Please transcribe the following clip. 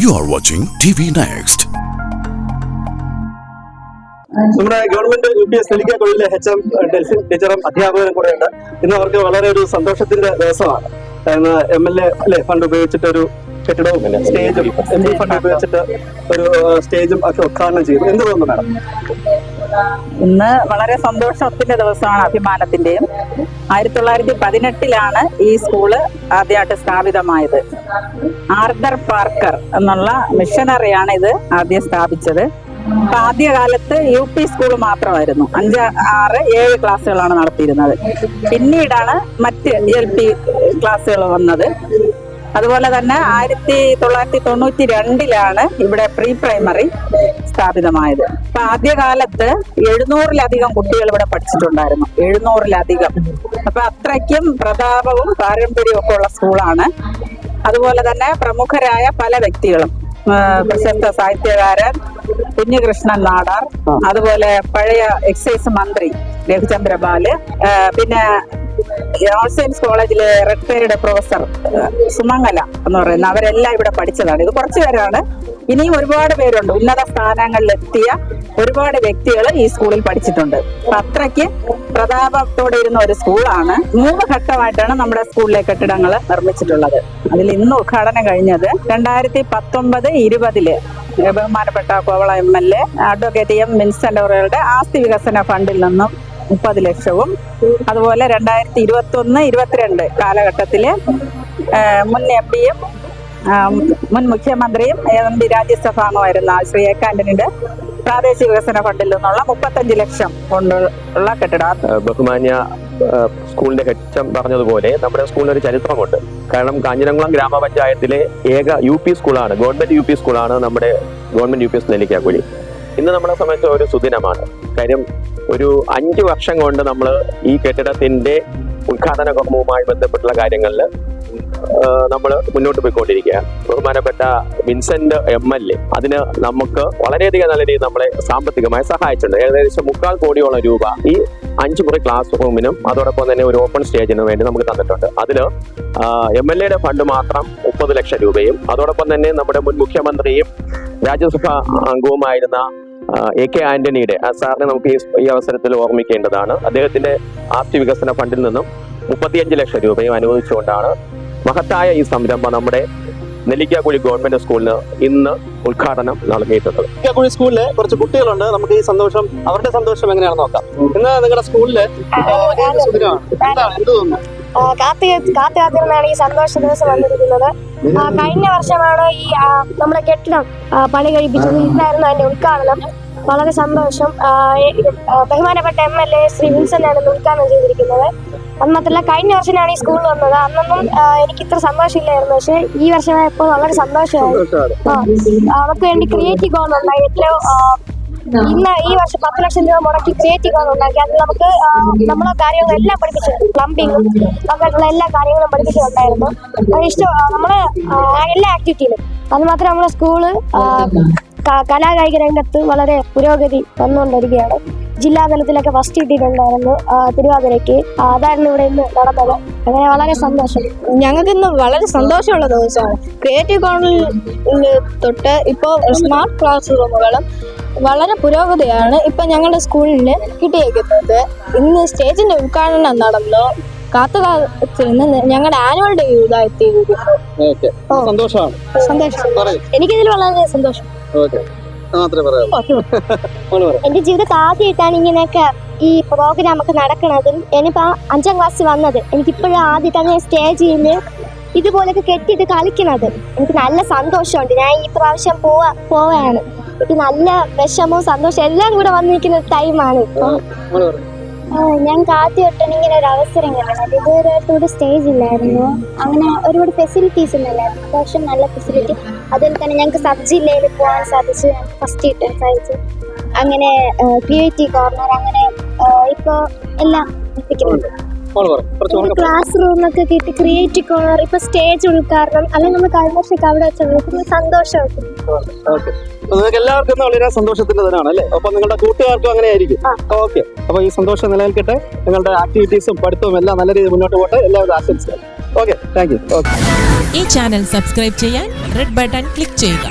You are watching TV Next. നമ്മുടെ government U P S നെല്ലിക്ക കോളേജിലെ എച്ച് എം ഡെൽഫിൻ ടീച്ചറും അധ്യാപകരും കൂടെ ഉണ്ട് ഇന്ന് അവർക്ക് വളരെ ഒരു സന്തോഷത്തിന്റെ ദിവസമാണ്. എം എൽ എ അല്ലെ ഫണ്ട് ഉപയോഗിച്ചിട്ട് ഒരു കെട്ടിടവും സ്റ്റേജും എം ഫണ്ട് ഉപയോഗിച്ചിട്ട് ഒരു സ്റ്റേജും ഒക്കെ ഉദ്ഘാടനം ചെയ്തു. എന്ത് തോന്നുന്നു മാഡം? ഇന്ന് വളരെ സന്തോഷത്തിന്റെ ദിവസമാണ് അഭിമാനത്തിന്റെയും ആയിരത്തി തൊള്ളായിരത്തി പതിനെട്ടിലാണ് ഈ സ്കൂൾ ആദ്യമായിട്ട് സ്ഥാപിതമായത്. ആർദർ പാർക്കർ എന്നുള്ള മിഷനറിയാണ് ഇത് ആദ്യം സ്ഥാപിച്ചത്. അപ്പൊ ആദ്യകാലത്ത് യു പി സ്കൂൾ മാത്രമായിരുന്നു. അഞ്ച് ആറ് ഏഴ് ക്ലാസ്സുകളാണ് നടത്തിയിരുന്നത്. പിന്നീടാണ് മറ്റ് എൽ പി ക്ലാസ്സുകൾ വന്നത്. അതുപോലെ തന്നെ ആയിരത്തി തൊള്ളായിരത്തി തൊണ്ണൂറ്റി രണ്ടിലാണ് ഇവിടെ പ്രീ പ്രൈമറി സ്ഥാപിതമായത്. അപ്പൊ ആദ്യകാലത്ത് എഴുന്നൂറിലധികം കുട്ടികൾ ഇവിടെ പഠിച്ചിട്ടുണ്ടായിരുന്നു. എഴുന്നൂറിലധികം. അപ്പൊ അത്രയ്ക്കും പ്രതാപവും പാരമ്പര്യവും ഒക്കെ ഉള്ള സ്കൂളാണ്. അതുപോലെ തന്നെ പ്രമുഖരായ പല വ്യക്തികളും. പ്രശസ്ത സാഹിത്യകാരൻ കുഞ്ഞികൃഷ്ണൻ നാടാർ അതുപോലെ പഴയ എക്സൈസ് മന്ത്രി രഘുചന്ദ്രബാൽ പിന്നെ സയൻസ് കോളേജിലെ റിട്ടയർഡ് പ്രൊഫസർ സുമംഗല എന്ന് പറയുന്ന അവരെല്ലാം ഇവിടെ പഠിച്ചതാണ്. ഇത് കുറച്ചു പേരാണ്. ഇനിയും ഒരുപാട് പേരുണ്ട്. ഉന്നത സ്ഥാനങ്ങളിൽ എത്തിയ ഒരുപാട് വ്യക്തികൾ ഈ സ്കൂളിൽ പഠിച്ചിട്ടുണ്ട്. അത്രയ്ക്ക് പ്രതാപത്തോടെ ഇരുന്ന ഒരു സ്കൂളാണ്. മൂന്ന് ഘട്ടമായിട്ടാണ് നമ്മുടെ സ്കൂളിലെ കെട്ടിടങ്ങൾ നിർമ്മിച്ചിട്ടുള്ളത്. അതിൽ ഇന്ന് ഉദ്ഘാടനം കഴിഞ്ഞത് രണ്ടായിരത്തി പത്തൊമ്പത് ഇരുപതിൽ ബഹുമാനപ്പെട്ട Kovalam M L A advocate M Vincent അവറുടെ ആസ്തി വികസന ഫണ്ടിൽ നിന്നും മുപ്പത് ലക്ഷവും. അതുപോലെ രണ്ടായിരത്തി ഇരുപത്തി ഒന്ന് ഇരുപത്തിരണ്ട് കാലഘട്ടത്തിൽ മുൻ എം പിയും മുൻ മുഖ്യമന്ത്രിയും എം പി രാജ്യസഭാംഗമായിരുന്ന ശ്രീ എ പ്രാദേശിക വികസന ഫണ്ടിൽ നിന്നുള്ള മുപ്പത്തഞ്ച് ലക്ഷം കൊണ്ടുള്ള കെട്ടിടം. ബഹുമാന്യ സ്കൂളിന്റെ ഹെച്ചം പറഞ്ഞതുപോലെ നമ്മുടെ സ്കൂളിന് ഒരു ചരിത്രമുണ്ട്. കാരണം കാഞ്ഞിരംകുളം ഗ്രാമപഞ്ചായത്തിലെ ഏക യു പി സ്കൂളാണ് ഗവൺമെന്റ് യു പി സ്കൂളാണ് നമ്മുടെ government U P S Nellikkakuzhi. ഇന്ന് നമ്മളെ സംബന്ധിച്ച ഒരു സുദിനമാണ്. കാര്യം ഒരു അഞ്ച് വർഷം കൊണ്ട് നമ്മൾ ഈ കെട്ടിടത്തിന്റെ ഉദ്ഘാടന കർമ്മവുമായി ബന്ധപ്പെട്ടുള്ള കാര്യങ്ങളിൽ നമ്മൾ മുന്നോട്ട് പോയിക്കൊണ്ടിരിക്കുകയാണ്. ബഹുമാനപ്പെട്ട വിൻസെന്റ് എം എൽ എ അതിന് നമുക്ക് വളരെയധികം നല്ല രീതിയിൽ നമ്മളെ സാമ്പത്തികമായി സഹായിച്ചിട്ടുണ്ട്. ഏകദേശം മുക്കാൽ കോടിയോളം രൂപ ഈ അഞ്ച് മുറി ക്ലാസ് റൂമിനും അതോടൊപ്പം തന്നെ ഒരു ഓപ്പൺ സ്റ്റേജിനും വേണ്ടി നമുക്ക് തന്നിട്ടുണ്ട്. അതിൽ എം എൽ എയുടെ ഫണ്ട് മാത്രം മുപ്പത് ലക്ഷം രൂപയും അതോടൊപ്പം തന്നെ നമ്മുടെ മുൻ മുഖ്യമന്ത്രിയും രാജ്യസഭാ അംഗവുമായിരുന്ന എ കെ ആന്റണിയുടെ സാറിനെ നമുക്ക് ഈ- അവസരത്തിൽ ഓർമ്മിക്കേണ്ടതാണ്. അദ്ദേഹത്തിന്റെ ആസ്തി വികസന ഫണ്ടിൽ നിന്നും മുപ്പത്തിയഞ്ച് ലക്ഷം രൂപയും അനുവദിച്ചുകൊണ്ടാണ് മഹത്തായ ഈ സംരംഭം നമ്മുടെ നെല്ലിക്കാക്കുഴി ഗവൺമെന്റ് സ്കൂളിന് ഇന്ന് ഉദ്ഘാടനം നൽകിയിട്ടുള്ളത്. നെല്ലിക്കാക്കുഴി സ്കൂളിലെ കുറച്ച് കുട്ടികളുണ്ട്. നമുക്ക് ഈ സന്തോഷം അവരുടെ സന്തോഷം എങ്ങനെയാണെന്ന് നോക്കാം. ഇന്ന് നിങ്ങളുടെ സ്കൂളിൽ കാത്ത് കാത്തി കാത്തിരുന്നാണ് ഈ സന്തോഷ ദിവസം വന്നിരിക്കുന്നത്. കഴിഞ്ഞ വർഷമാണ് ഈ നമ്മുടെ കെട്ടിടം പണി കഴിപ്പിച്ചത്. ഇന്നായിരുന്നു അതിന്റെ ഉദ്ഘാടനം. വളരെ സന്തോഷം. ബഹുമാനപ്പെട്ട M L A Shri Vincent ആണ് ഉദ്ഘാടനം ചെയ്തിരിക്കുന്നത്. അന്നത്തല്ല കഴിഞ്ഞ വർഷമാണ് ഈ സ്കൂളിൽ വന്നത്. അന്നൊന്നും എനിക്ക് ഇത്ര സന്തോഷമില്ലായിരുന്നു. പക്ഷെ ഈ വർഷമായപ്പോൾ വളരെ സന്തോഷമായി. സന്തോഷമാണ് ആ, അവർക്ക് വേണ്ടി ക്രിയേറ്റീവ് ഏറ്റവും ആ, ഇന്ന് ഈ വർഷം പത്ത് ലക്ഷം രൂപ മുടക്കി ക്രിയേറ്റീവ് ഗോൺ ഉണ്ടാക്കി അത് നമുക്ക് നമ്മളെ കാര്യങ്ങളും എല്ലാം പഠിപ്പിച്ചു പ്ലംബിങ്ങും അങ്ങനെയുള്ള എല്ലാ കാര്യങ്ങളും പഠിപ്പിച്ചിട്ടുണ്ടായിരുന്നു അത് ഇഷ്ടം നമ്മൾ എല്ലാ ആക്ടിവിറ്റിയിലും അത് മാത്രം നമ്മളെ സ്കൂൾ കലാകായിക രംഗത്ത് വളരെ പുരോഗതി വന്നുകൊണ്ടിരിക്കുകയാണ്. ജില്ലാതലത്തിലൊക്കെ ഫസ്റ്റ് കിട്ടിയിട്ടുണ്ടായിരുന്നു തിരുവാതിരയ്ക്ക് അതായിരുന്നു ഇവിടെ ഇന്ന് നടന്നത്. അങ്ങനെ വളരെ സന്തോഷം. ഞങ്ങൾക്ക് ഇന്ന് വളരെ സന്തോഷമുള്ള ദിവസമാണ്. ക്രിയേറ്റീവ് കോണിൽ തൊട്ട് ഇപ്പോൾ സ്മാർട്ട് ക്ലാസ് റൂമുകളും വളരെ പുരോഗതിയാണ് ഇപ്പൊ ഞങ്ങളുടെ സ്കൂളിൽ കിട്ടിയേക്കുന്നത് ഇന്ന് സ്റ്റേജിന്റെ ഉദ്ഘാടനം നടന്നു. കാത്തു കാത്തിരുന്ന് ഞങ്ങളുടെ ആനുവൽ ഡേ ഇതായിത്തീരുന്നു സന്തോഷമാണ്. പറയൂ. എനിക്കിതിൽ വളരെ സന്തോഷം. എന്റെ ജീവിതത്തിൽ ആദ്യമായിട്ടാണ് ഇങ്ങനെയൊക്കെ ഈ പ്രോഗ്രാം ഒക്കെ നടക്കുന്നത് ഞാനിപ്പോ അഞ്ചാം ക്ലാസ്സിൽ വന്നത്. എനിക്കിപ്പോഴും ആദ്യമായിട്ടാണ് ഞാൻ സ്റ്റേജിൽ ഇതുപോലൊക്കെ കെട്ടിയിട്ട് കളിക്കുന്നത് എനിക്ക് നല്ല സന്തോഷമുണ്ട്. ഞാൻ ഈ പ്രാവശ്യം പോവാ പോവാണ്. നല്ല വിഷമവും സന്തോഷവും എല്ലാം കൂടെ വന്നിരിക്കുന്ന ടൈമാണ് ഇപ്പൊ. ഞാൻ ആദ്യമായിട്ടാണ് ഇങ്ങനെ ഒരു അവസരം കിട്ടണം ഇതുവരെയായിട്ട് ഒരു സ്റ്റേജ് ഇല്ലായിരുന്നു. അങ്ങനെ ഒരുപാട് ഫെസിലിറ്റീസ് ഉണ്ടല്ലായിരുന്നു അത്യാവശ്യം നല്ല ഫെസിലിറ്റി അതുപോലെ തന്നെ ഞങ്ങൾക്ക് സബ് ജില്ലയിൽ പോകാൻ സാധിച്ചു. ഫസ്റ്റ് കിട്ടാൻ സാധിച്ചു. അങ്ങനെ ക്രിയേറ്റീവ് കോർണർ അങ്ങനെ ഇപ്പോ എല്ലാം എത്തിക്കുന്നുണ്ട്. മോൾ റൂം ഒക്കെ. ക്ലാസ് കിട്ടി ക്രിയേറ്റീവ് കോർണർ ഇപ്പൊ സ്റ്റേജ് ഉൾക്കാരണം അല്ലെങ്കിൽ നമ്മൾ കഴിഞ്ഞ വർഷമൊക്കെ അവിടെ വെച്ചാൽ സന്തോഷം നിങ്ങൾക്ക് എല്ലാവർക്കും വളരെ സന്തോഷത്തിന്റെ ദിനമാണ് അല്ലേ? അപ്പൊ നിങ്ങളുടെ കൂട്ടുകാർക്കും അങ്ങനെ ആയിരിക്കും. ഓക്കെ അപ്പൊ ഈ സന്തോഷം നിലനിൽക്കട്ടെ. നിങ്ങളുടെ ആക്ടിവിറ്റീസും പഠിത്തവും എല്ലാം നല്ല രീതിയിൽ മുന്നോട്ട് പോട്ടെ. എല്ലാവരും ആശംസിക്കാം. ഓക്കെ താങ്ക് യു ഓക്കെ ഈ ചാനൽ സബ്സ്ക്രൈബ് ചെയ്യാൻ റെഡ് ബട്ടൺ ക്ലിക്ക് ചെയ്യുക.